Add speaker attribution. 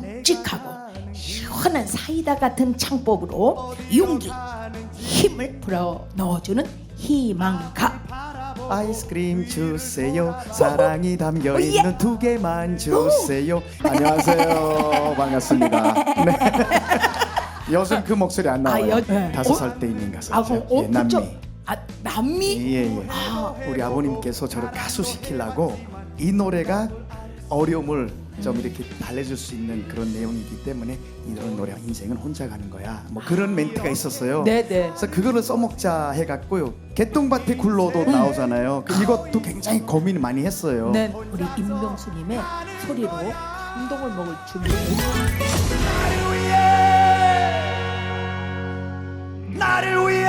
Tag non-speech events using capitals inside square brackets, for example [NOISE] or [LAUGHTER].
Speaker 1: 굵직하고 시원한 사이다 같은 창법으로 용기, 힘을 불어 넣어주는 희망가.
Speaker 2: 아이스크림 주세요. 사랑이 담겨. 있는 두 개만 주세요. [LAUGHS] 안녕하세요. 반갑습니다. 네. [LAUGHS] 요즘 그 목소리 안 나와요.
Speaker 1: 아, 여- 네.
Speaker 2: 다섯
Speaker 1: 어?
Speaker 2: 살때 있는 가수.
Speaker 1: 아, 그럼 어,
Speaker 2: 예, 남미.
Speaker 1: 그쪽 아 남미?
Speaker 2: 예, 예.
Speaker 1: 아.
Speaker 2: 우리 아버님께서 저를 가수 시키려고 이 노래가 어려움을 좀 이렇게 달래줄 수 있는 그런 내용이기 때문에 이런 노래 인생은 혼자 가는 거야. 뭐 그런 멘트가 있었어요.
Speaker 1: 네, 네.
Speaker 2: 그래서 그거를 써먹자 해갖고요. 개똥밭에 굴러도 나오잖아요. 그 이것도 굉장히 고민 많이 했어요.
Speaker 1: 네, 우리 임병수님의 소리로 감동을 먹을 준비.
Speaker 2: 나를 위해